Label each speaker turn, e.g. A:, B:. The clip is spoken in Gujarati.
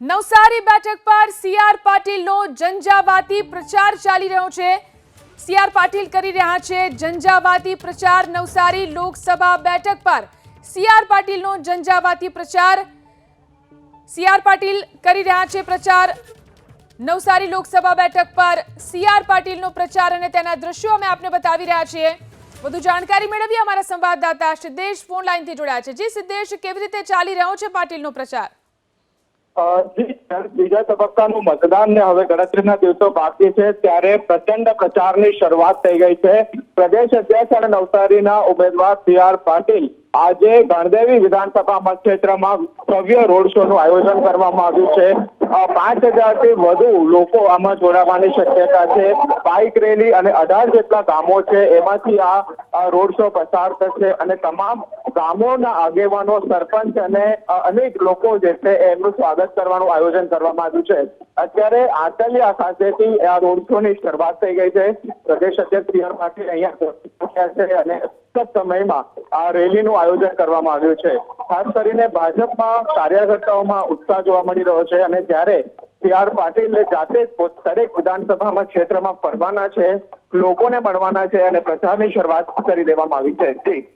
A: નવસારી બેઠક પર સીઆર પાટીલનો ઝંઝાવાતી પ્રચાર ચાલી રહ્યો છે સીઆર પાટીલ કરી રહ્યા છે ઝંઝાવાતી પ્રચાર નવસારી લોકસભા બેઠક પર સીઆર પાટીલનો ઝંઝાવાતી પ્રચાર સીઆર પાટીલ કરી રહ્યા છે પ્રચાર નવસારી લોકસભા બેઠક પર સીઆર પાટીલનો પ્રચાર અને તેના દ્રશ્યો અમે આપને બતાવી રહ્યા છીએ વધુ જાણકારી મેળવી અમારા સંવાદદાતા સિદ્દેશ ફોન લાઈનથી જોડાયા છે જી સિદ્દેશ કેવી રીતે ચાલી રહ્યો છે પાટીલનો પ્રચાર
B: અ, જી, બીજા તબક્કાનું મતદાન ને હવે ગણતરીના દિવસો બાકી છે ત્યારે પ્રચંડ પ્રચારની શરૂઆત થઈ ગઈ છે. પ્રદેશ અધ્યક્ષ અને નવસારીના ઉમેદવાર સી આર પાટીલ આજે ગણદેવી વિધાનસભા મતક્ષેત્રમાં ભવ્ય રોડ શો નું આયોજન કરવામાં આવ્યું છે. પાંચ હજારથી વધુ લોકો આમાં જોડાવાની શક્યતા છે. બાઇક રેલી અને અઢાર જેટલા ગામો છે, એમાંથી આ રોડ શો પસાર થશે અને તમામ ગામોના આગેવાનો, સરપંચ અને અનેક લોકો જે છે એમનું સ્વાગત કરવાનું આયોજન કરવામાં આવ્યું છે. અત્યારે આટલિયા ખાતેથી આ રોડ શો ની શરૂઆત થઈ ગઈ છે. પ્રદેશ અધ્યક્ષ પાટીલ અહીંયા છે અને ટૂંક સમયમાં આ રેલીનું આયોજન કરવામાં આવ્યું છે. ખાસ કરીને ભાજપમાં કાર્યકર્તાઓમાં ઉત્સાહ જોવા મળી રહ્યો છે અને જ્યારે સી આર પાટીલ જાતે દરેક વિધાનસભામાં ક્ષેત્રમાં ફરવાના છે, લોકોને મળવાના છે અને પ્રચારની શરૂઆત કરી દેવામાં આવી છે.